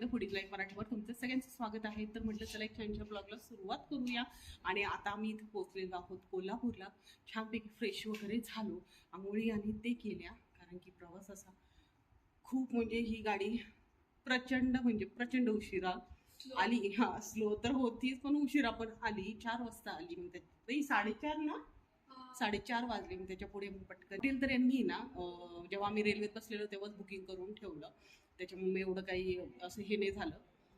The foodies life मराठीवर तुमचं सगळ्यांचं स्वागत आहे. तर म्हटलं चला एक छानच्या ब्लॉगला सुरुवात करूया. आणि आता आम्ही इथे पोहोचलेलो आहोत कोल्हापूरला. छानपैकी फ्रेश वगैरे झालो. आंघोळी आणि ते केल्या. कारण की प्रवास असा खूप म्हणजे ही गाडी प्रचंड म्हणजे प्रचंड उशिरा आली. हा स्लो तर होतीच पण उशिरा पण आली. चार वाजता आली. म्हणजे साडेचार ना? साडेचार वाजले मी त्याच्या पुढे पटकन. तर यांनी ना जेव्हा आम्ही रेल्वेत बसलेलो तेव्हाच बुकिंग करून ठेवलं. त्याच्यामुळे एवढं काही असं हे नाही झालं.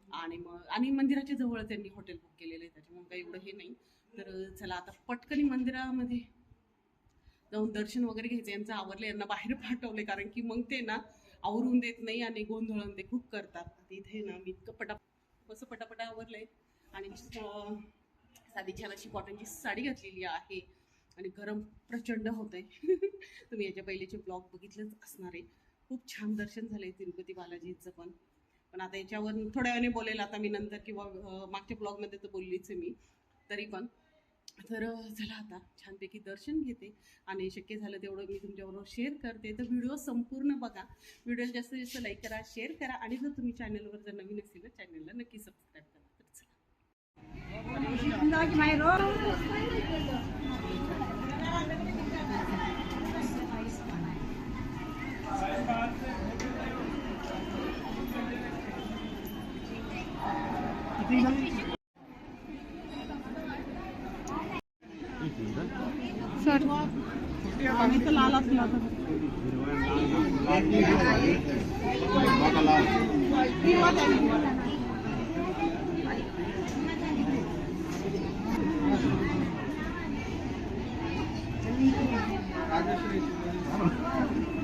आणि मग आणि मंदिराच्या जवळ त्यांनी हॉटेल बुक केलेलं आहे त्याच्यामुळे काही एवढं हे नाही. तर चला आता पटकनी मंदिरामध्ये जाऊन दर्शन वगैरे घ्यायचं. यांचं आवरलं यांना बाहेर पाठवले कारण की मग ते ना आवरून देत नाही आणि गोंधळण ते खूप करतात. तिथे इथे ना मी इतकं पटा कसं पटापटा आवरलंय. आणि साधी छान अशी कॉटनची साडी घातलेली आहे. आणि गरम प्रचंड होत आहे तुम्ही याच्या पहिलेचे ब्लॉग बघितलेच असणार आहे. खूप छान दर्शन झालंय तिरुपती बालाजीचं पण. पण आता याच्यावर थोड्या वेळाने बोलेल आता मी नंतर किंवा मागच्या ब्लॉगमध्ये तर बोललीच आहे मी तरी पण. तर चला आता छानपैकी दर्शन घेते. आणि शक्य झालं तेवढं मी तुमच्याबरोबर शेअर करते. तर व्हिडिओ संपूर्ण बघा. व्हिडिओ जास्तीत जास्त लाईक करा शेअर करा. आणि जर तुम्ही चॅनलवर जर नवीन असेल तर चॅनलला नक्की सबस्क्राईब करा. तर चला. सर आम्ही तर लाल असला you.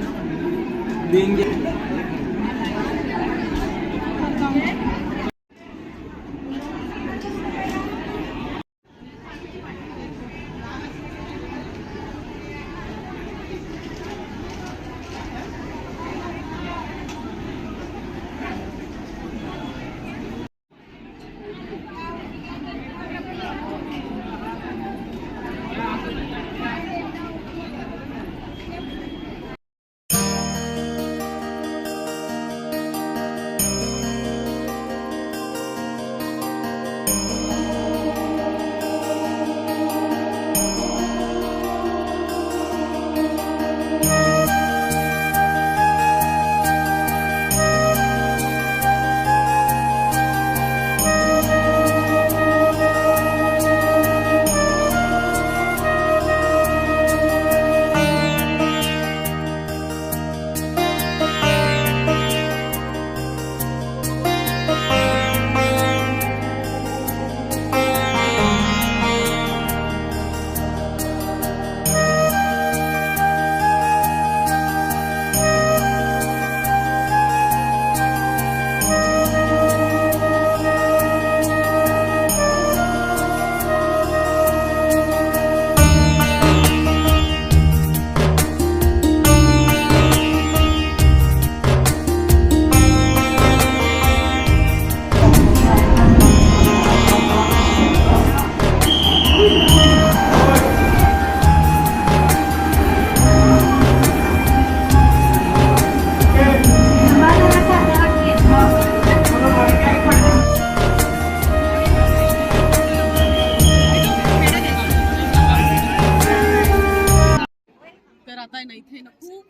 Denge.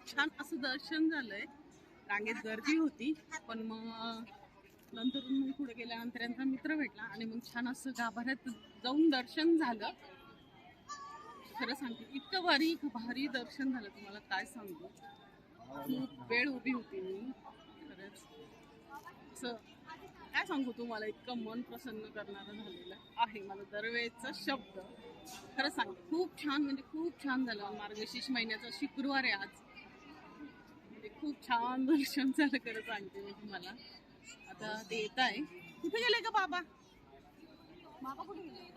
छान असं दर्शन झालंय. रांगेत गर्दी होती पण मग नंतर मग पुढे गेल्यानंतर यांचा मित्र भेटला आणि मग छान असं गाभाऱ्यात जाऊन दर्शन झालं. खरं सांगते इतकं भारी भारी दर्शन झालं तुम्हाला काय सांगू. खूप वेळ उभी होती मी. खरंच. असं काय सांगू तुम्हाला इतकं मन प्रसन्न करणारं झालेलं आहे मला दरवेळेचा शब्द. खरं सांगते खूप छान म्हणजे खूप छान झालं. मार्गशीर्ष महिन्याचा शुक्रवार आहे आज. खूप छान दर्शन झालं खरं सांगते मी तुम्हाला. आता ते येत आहे. कुठे गेले का बाबा? बाबा कुठे गेले?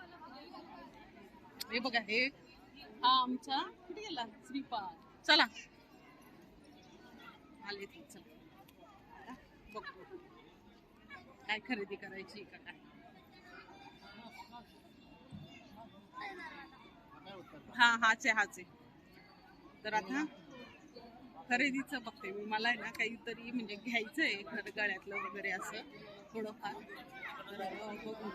हे बघा हे हा आमचा कुठे गेला? श्रीपाद. चला. आले ते चला. बघू काय खरेदी करायची का काय? हा हाच आहे हाच आहे. तर आता खरेदीचं बघते मी. मला आहे ना काहीतरी म्हणजे घ्यायचं आहे खरं गळ्यातलं वगैरे असं थोडंफार. बघून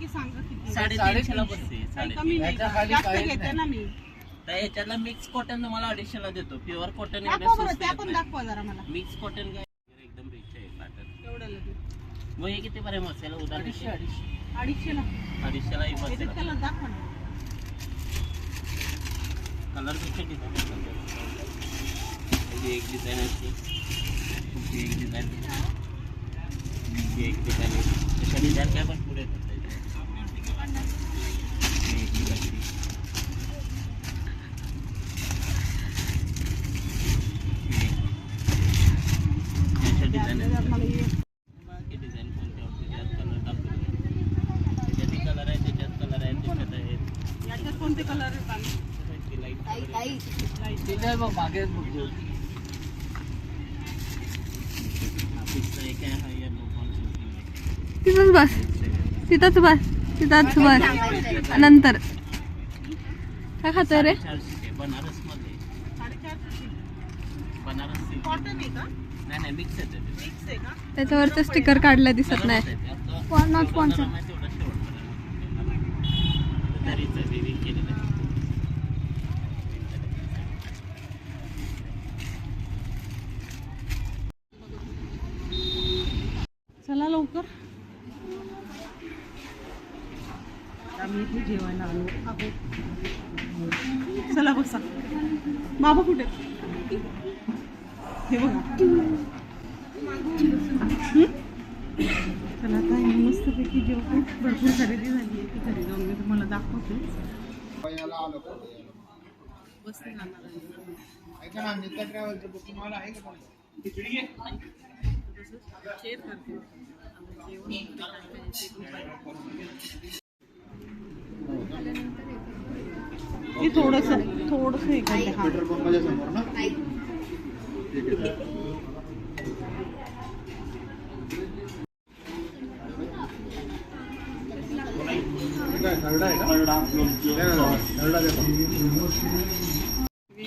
नक्की सांगा किती साडेतीनशेला बसते काही साडे कमी नाही याच्या का? खाली जास्त काहीच घेते नाही. ना मी. तर याच्यातला मिक्स कॉटन तुम्हाला अडीचशेला देतो. प्युअर कॉटन दाखवा बरं त्या पण दाखवा जरा मला. मिक्स कॉटन काय? एकदम रिच आहे पॅटर्न एवढं लगेच. मग हे किती पर्यंत बसेल? उदाहरण अडीचशेला. अडीचशेला ही बसेल. याच्यात कलर दाखवा ना. कलर कसे डिझाईन एक डिझाईन असते. ही एक डिझाईन एक डिझाईन आहे. त्याच्या डिझाईन काय पण पुढे त्याच्या. ही एक डिझाईन त्याच्या डिझाईन त्याच्यात मला हे बाकी डिझाईन कोणते आवडते त्यात कलर दाखवले त्याच्यात कलर आहे त्याच्यात कलर आहे त्याच्यात आहेत याच्यात कोणते कलर आहेत आणि? लाइट ताई ताई Light. तिथे आहे बघ मागे बघ. ऑफिसचं एक आहे येलो तिथंच बस. तिथंच बस. तिथंच बस. नंतर. काय खातोय रे? बनारसमध्ये साडेचारशे बनारस silk. कॉटन आहे का? नाही नाही मिक्स येते ते. मिक्स आहे का? त्याच्यावरचं स्टिकर काढलं दिसत नाही. होते ते. आता Spon- not जेवढं sponsor. नरम आहे तेवढं शेवटपर्यंत. तरीच आहे, weaving केलेलं आहे. चला लवकर. आम्ही इथे जेवायला आलो आहोत. चला बसा. बाबा कुठे? हे बघा. हं? चला आता आम्ही मस्तपैकी जेवतो. भरपूर खरेदी झाली आहे ती घरी जाऊन मी तुम्हाला दाखवते. बसते. जाणार आहे. ऐका ना नित्या ट्रॅव्हलचं बुकिंग मला आहे का शेअर करते. हे थोडस थोडस पेट्रोल पंपाच्या समोर ना? ठीक आहे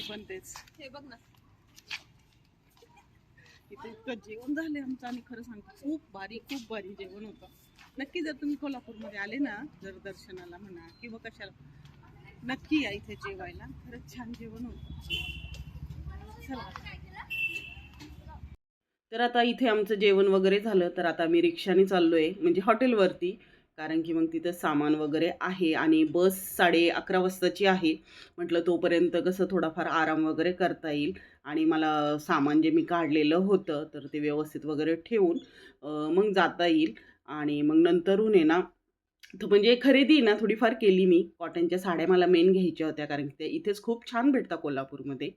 पण तेच हे बघ ना. इतकं जेवण झाले आमचं आणि खरं सांगतो खूप भारी खूप भारी जेवण होतं. नक्की जर तुम्ही कोल्हापूरमध्ये आले ना जर दर्शनाला म्हणा किंवा कशाला नक्की या इथे जेवायला. खरंच छान जेवण होतं. चला. तर आता इथे आमचं जेवण वगैरे झालं तर आता मी रिक्षाने चाललोय म्हणजे हॉटेलवरती. कारण की मग तिथं सामान वगैरे आहे आणि बस साडे अकरा वाजताची आहे. म्हटलं तोपर्यंत कसं थोडाफार आराम वगैरे करता येईल. आणि मला सामान जे मी काढलेलं होतं तर ते व्यवस्थित वगैरे ठेवून मग जाता येईल. आणि मग नंतरून आहे ना तर म्हणजे खरेदी ना थोडीफार केली मी. कॉटनच्या साड्या मला मेन घ्यायच्या होत्या कारण की त्या इथेच खूप छान भेटतात कोल्हापूरमध्ये.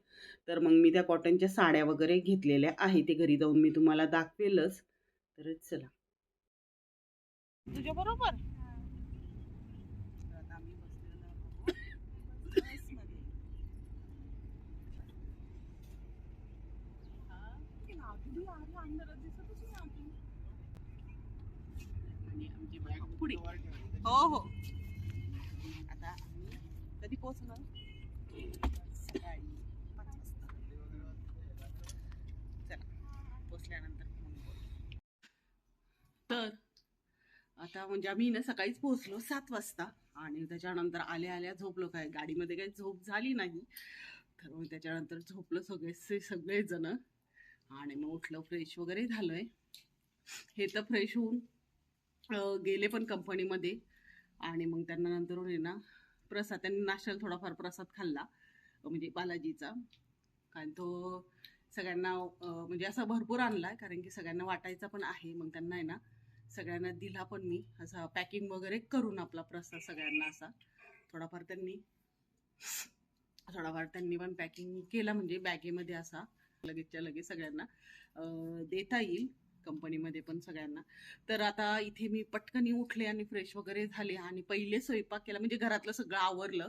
तर मग मी त्या कॉटनच्या साड्या वगैरे घेतलेल्या आहे ते घरी जाऊन मी तुम्हाला दाखवेलच. तर चला. तुझ्या बरोबर? पुढे. हो हो. आता आम्ही कधी पोहोचणार? सकाळी पाच वाजता. चला पोचल्यानंतर मग बोलू. तर आता म्हणजे आम्ही ना सकाळीच पोहोचलो सात वाजता. आणि त्याच्यानंतर आल्या आल्या झोपलो काय? गाडीमध्ये काही झोप झाली नाही. तर मग त्याच्यानंतर झोपलो सगळे सगळेजण. आणि मग उठलं फ्रेश वगैरे झालंय. हे तर फ्रेश होऊन गेले पण कंपनीमध्ये आणि मग त्यांना नंतर आहे ना प्रसाद त्यांनी नाश्त्याला थोडाफार प्रसाद खाल्ला म्हणजे बालाजीचा. कारण तो सगळ्यांना म्हणजे असा भरपूर आणला कारण की सगळ्यांना वाटायचा पण आहे. मग त्यांना आहे ना सगळ्यांना दिला पण मी. असा पॅकिंग वगैरे करून आपला प्रसाद सगळ्यांना असा. थोडाफार त्यांनी थोडाफार त्यांनी पण पॅकिंग केला म्हणजे बॅगेमध्ये असा. लगेचच्या लगेच सगळ्यांना देता येईल कंपनीमध्ये पण सगळ्यांना. तर आता इथे मी पटकनी उठले आणि फ्रेश वगैरे झाले आणि पहिले स्वयंपाक केला. म्हणजे घरातलं सगळं आवरलं.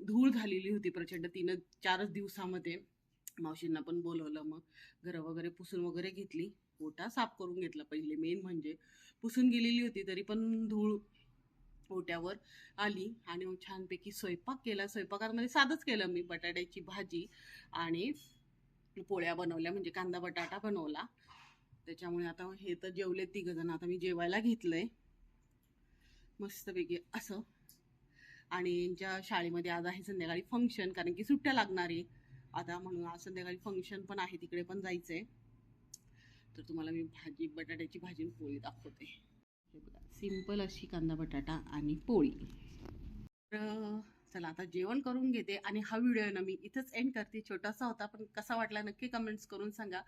धूळ झालेली होती प्रचंड. तीन चारच दिवसामध्ये मावशींना पण बोलवलं मग. घरं वगैरे पुसून वगैरे घेतली. ओटा साफ करून घेतला पहिले. मेन म्हणजे पुसून गेलेली होती तरी पण धूळ ओट्यावर आली आणि मग छानपैकी स्वयंपाक केला. स्वयंपाकामध्ये म्हणजे साधंच केलं मी. बटाट्याची भाजी आणि पोळ्या बनवल्या म्हणजे कांदा बटाटा बनवला. त्याच्यामुळे आता हे तर जेवले तिघ जण. आता मी जेवायला घेतलंय. मस्तपैकी असं. आणि यांच्या शाळेमध्ये आज आहे संध्याकाळी फंक्शन कारण की सुट्ट्या लागणार आहे. आता म्हणून आज संध्याकाळी फंक्शन पण आहे तिकडे पण जायचंय. तर तुम्हाला मी भाजी बटाट्याची भाजी आणि पोळी दाखवते. हे बघा सिंपल अशी कांदा बटाटा आणि पोळी. तर चला आता जेवण करून घेते आणि हा व्हिडिओ ना मी इथंच एंड करते. छोटासा होता पण कसा वाटला नक्की कमेंट्स करून सांगा.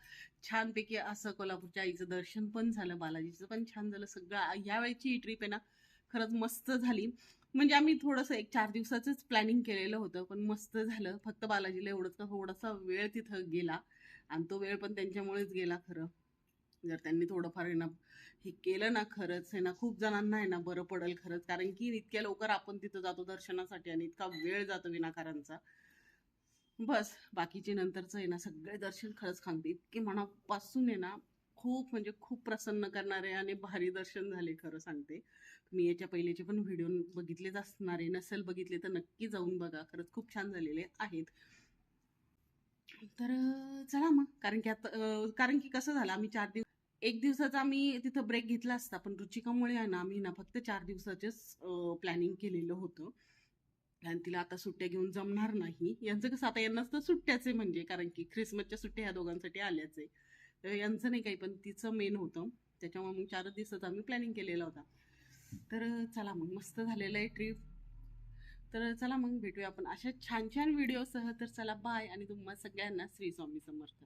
छानपैकी असं कोल्हापूरच्या आईचं दर्शन पण झालं बालाजीचं पण छान झालं. सगळं यावेळेची ही ट्रिप आहे ना खरंच मस्त झाली. म्हणजे आम्ही थोडंसं एक चार दिवसाचंच प्लॅनिंग केलेलं होतं पण मस्त झालं. फक्त बालाजीला एवढंच का थोडासा वेळ तिथं गेला आणि तो वेळ पण त्यांच्यामुळेच गेला खरं. जर त्यांनी थोडंफार आहे ना हे केलं ना खरंच आहे ना खूप जणांना आहे ना बरं पडेल खरंच. कारण की इतक्या लवकर आपण तिथं जातो दर्शनासाठी आणि इतका वेळ जातो विनाकारांचा बस बाकीचे नंतरचं आहे ना सगळे दर्शन खरंच सांगते इतके मनापासून आहे ना खूप म्हणजे खूप प्रसन्न करणारे आणि भारी दर्शन झाले खरं सांगते. मी याच्या पहिलेचे पण व्हिडिओ बघितलेच असणारे नसेल बघितले तर नक्की जाऊन बघा. खरंच खूप छान झालेले आहेत. तर चला मग. कारण की आता कारण की कसं झालं आम्ही चार दिवस एक दिवसाचा आम्ही तिथं ब्रेक घेतला असता पण रुचिकामुळे आहे ना आम्ही ना फक्त चार दिवसाचेच प्लॅनिंग केलेलं होतं. आणि तिला आता सुट्ट्या घेऊन जमणार नाही. यांचं कसं आता यांनाच तर सुट्ट्याच आहे म्हणजे कारण की ख्रिसमसच्या सुट्ट्या ह्या दोघांसाठी आल्याच आहे. तर यांचं नाही काही पण तिचं मेन होतं. त्याच्यामुळे मग चारच दिवसाचा आम्ही प्लॅनिंग केलेला होता. तर चला मग मस्त झालेलं आहे ट्रिप तर चला मग भेटूया आपण अशा छान छान व्हिडिओसह तर चला बाय आणि तुम्हाला सगळ्यांना श्री स्वामी समर्थ.